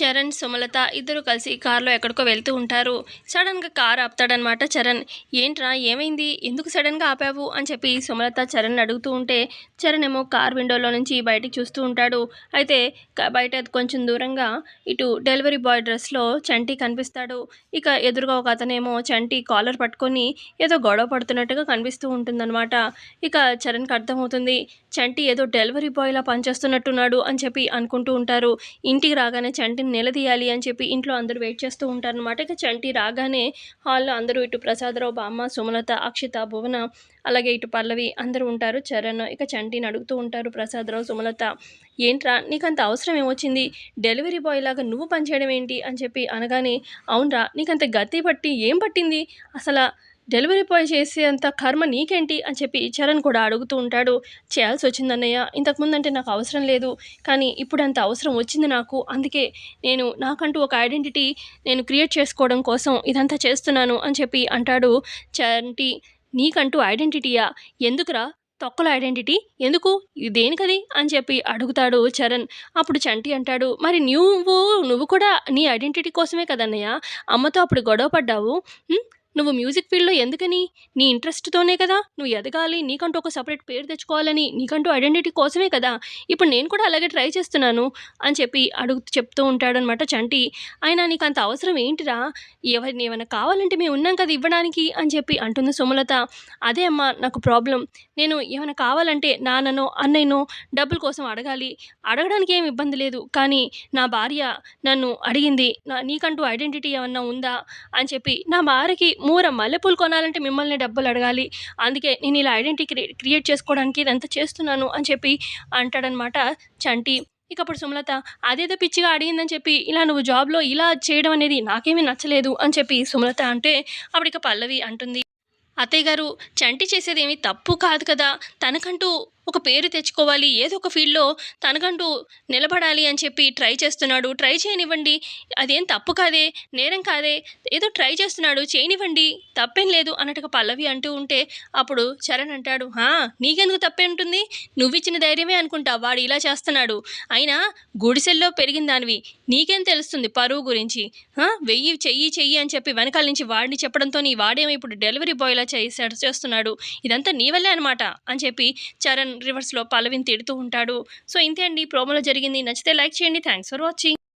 చరణ్ సుమలత ఇద్దరు కలిసి కారులో ఎక్కడికో వెళ్తూ ఉంటారు. సడన్గా కార్ ఆపుతాడనమాట చరణ్. ఏంట్రా ఏమైంది? ఎందుకు సడన్గా ఆపావు? అని చెప్పి సుమలత చరణ్ అడుగుతూ ఉంటే చరణ్ ఏమో కార్ విండోలో నుంచి బయటికి చూస్తూ ఉంటాడు. అయితే బయట కొంచెం దూరంగా ఇటు డెలివరీ బాయ్ డ్రెస్లో చంటి కనిపిస్తాడు. ఇక ఎదురుగా ఒక అతనేమో చంటి కాలర్ పట్టుకొని ఏదో గొడవ పడుతున్నట్టుగా కనిపిస్తూ ఉంటుందన్నమాట. ఇక చరణ్కి అర్థమవుతుంది చంటి ఏదో డెలివరీ బాయ్లా పనిచేస్తున్నట్టున్నాడు అని చెప్పి అనుకుంటూ ఉంటారు. ఇంటికి రాగానే చంటిని నిలదీయాలి అని చెప్పి ఇంట్లో అందరూ వెయిట్ చేస్తూ ఉంటారు అనమాట ఇక చంటి రాగానే హాల్లో అందరూ ఇటు ప్రసాదరావు బామ్మ సుమలత అక్షిత భువన అలాగే ఇటు పల్లవి అందరూ ఉంటారు. చరణ్ ఇక చంటిని అడుగుతూ ఉంటారు ప్రసాదరావు సుమలత ఏంట్రా నీకంత అవసరం ఏమొచ్చింది? డెలివరీ బాయ్ లాగా నువ్వు పనిచేయడం ఏంటి? అని చెప్పి అనగానే అవునరా నీకంత గతి పట్టి ఏం పట్టింది? అసలు డెలివరీ బాయ్ చేసేంత కర్మ నీకేంటి అని చెప్పి చరణ్ కూడా అడుగుతూ ఉంటాడు. చేయాల్సి వచ్చిందన్నయ్య ఇంతకుముందు అంటే నాకు అవసరం లేదు కానీ ఇప్పుడు అంత అవసరం వచ్చింది నాకు. అందుకే నేను నాకంటూ ఒక ఐడెంటిటీ నేను క్రియేట్ చేసుకోవడం కోసం ఇదంతా చేస్తున్నాను అని చెప్పి అంటాడు చరణ్టి నీకంటూ ఐడెంటిటీయా? ఎందుకురా? తొక్కల ఐడెంటిటీ? ఎందుకు? ఇది దేనికది అని చెప్పి అడుగుతాడు చరణ్. అప్పుడు చంటి అంటాడు మరి నువ్వు నువ్వు కూడా నీ ఐడెంటిటీ కోసమే కదన్నయ్య? అమ్మతో అప్పుడు గొడవ పడ్డావు? నువ్వు మ్యూజిక్ ఫీల్డ్లో ఎందుకని? నీ ఇంట్రెస్ట్తోనే కదా. నువ్వు ఎదగాలి నీకంటూ ఒక సపరేట్ పేరు తెచ్చుకోవాలని నీకంటూ ఐడెంటిటీ కోసమే కదా. ఇప్పుడు నేను కూడా అలాగే ట్రై చేస్తున్నాను అని చెప్పి అడుగు చెప్తూ ఉంటాడనమాట చంటి. ఆయన నీకు అంత అవసరం ఏంటిరా? ఎవరిని ఏమైనా కావాలంటే మేము ఉన్నాం కదా ఇవ్వడానికి అని చెప్పి అంటుంది సుమలత. అదే అమ్మా నాకు ప్రాబ్లం. నేను ఏమైనా కావాలంటే నాన్ననో అన్నయ్యనో డబ్బుల కోసం అడగాలి. అడగడానికి ఏం ఇబ్బంది లేదు. కానీ నా భార్య నన్ను అడిగింది నా నీకంటూ ఐడెంటిటీ ఏమన్నా ఉందా? అని చెప్పి నా భార్యకి మూర మల్లెపూలు కొనాలంటే మిమ్మల్ని డబ్బులు అడగాలి. అందుకే నేను ఇలా ఐడెంటిటీ క్రియేట్ క్రియేట్ చేసుకోవడానికి ఇదంతా చేస్తున్నాను అని చెప్పి అంటాడనమాట చంటి. ఇక అప్పుడు సుమలత అదేదో పిచ్చిగా అడిగిందని చెప్పి ఇలా నువ్వు జాబ్లో ఇలా చేయడం అనేది నాకేమీ నచ్చలేదు అని చెప్పి సుమలత అంటే అప్పుడు ఇక పల్లవి అంటుంది. అత్తయ్య గారు చంటి చేసేది తప్పు కాదు కదా. తనకంటూ ఒక పేరు తెచ్చుకోవాలి. ఏదో ఒక ఫీల్డ్లో తనకంటూ నిలబడాలి అని చెప్పి ట్రై చేస్తున్నాడు. ట్రై చేయనివ్వండి. అదేం తప్పు కాదే నేరం కాదే ఏదో ట్రై చేస్తున్నాడు. చేయనివ్వండి. తప్పేం లేదు అన్నట్టుగా పల్లవి అంటూ ఉంటే అప్పుడు చరణ్ అంటాడు హా నీకెందుకు తప్పే ఉంటుంది? నువ్విచ్చిన ధైర్యమే అనుకుంటా. వాడు ఇలా చేస్తున్నాడు. అయినా గుడిసెల్లో పెరిగిన దానివి. నీకేం తెలుస్తుంది పరువు గురించి? వెయ్యి చెయ్యి చెయ్యి అని చెప్పి వెనకాల నుంచి వాడిని చెప్పడంతో నీ వాడేమో ఇప్పుడు డెలివరీ బాయ్లా చేసాడు చేస్తున్నాడు. ఇదంతా నీ వల్లే అనమాట అని చెప్పి చరణ్ రివర్స్లో పల్లవిని తిడుతూ ఉంటాడు. సో ఇంతే అండి. ప్రోమోలో జరిగింది. నచ్చితే లైక్ చేయండి. Thanks for watching.